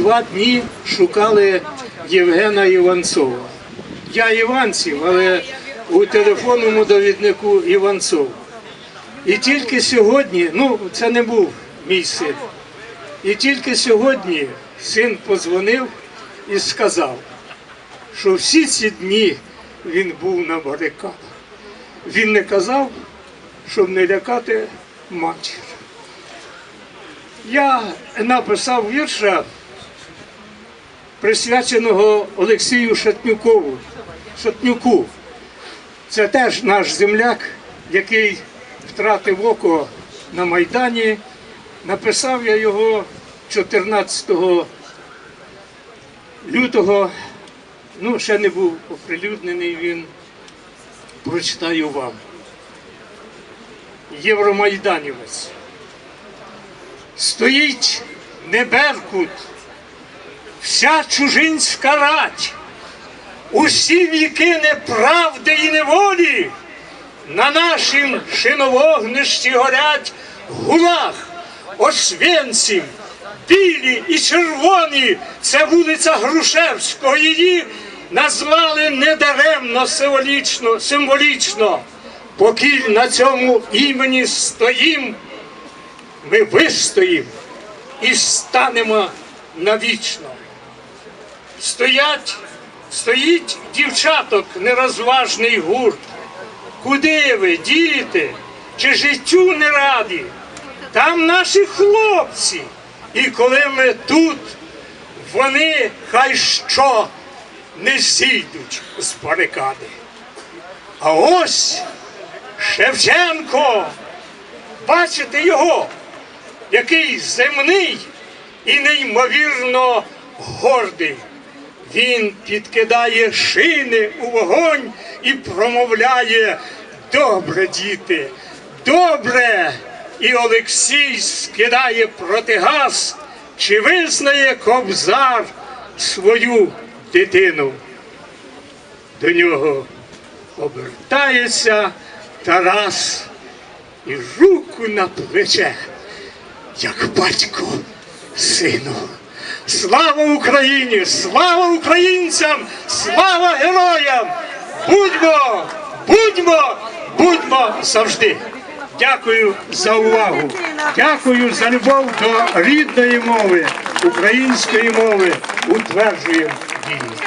два дні шукали Євгена Іванцова. Я Іванців, але у телефонному довіднику Іванцов. І тільки сьогодні, ну це не був мій син. І тільки сьогодні син подзвонив і сказав, що всі ці дні він був на барикадах. Він не казав, щоб не лякати матір. Я написав вірша, присвяченого Олексію Шатнюкову. Шатнюку. Це теж наш земляк, який втратив око на Майдані. Написав я його 14 лютого. Ну, ще не був оприлюднений він. Прочитаю вам. Євромайданівець. Стоїть не Беркут, вся чужинська рать, усі віки неправди і неволі на нашім шиновогнищі горять гулаг, Освенцим, білі і червоні. Це вулиця Грушевського. Її назвали недаремно символічно, символічно. Поки на цьому імені стоїм, ми вистоїм і станемо навічно. Стоять, стоїть дівчаток нерозважний гурт. Куди ви, діти? Чи життю не раді? Там наші хлопці. І коли ми тут, вони хай що не зійдуть з барикади. А ось Шевченко, бачите його, який земний і неймовірно гордий. Він підкидає шини у вогонь і промовляє добре, діти, добре. І Олексій скидає протигаз, чи визнає кобзар свою дитину. До нього обертається Тарас і руку на плече, як батько сину. Слава Україні! Слава українцям! Слава героям! Будьмо, будьмо, будьмо завжди! Дякую за увагу. Дякую за любов до рідної мови, української мови. Утверджуємо її.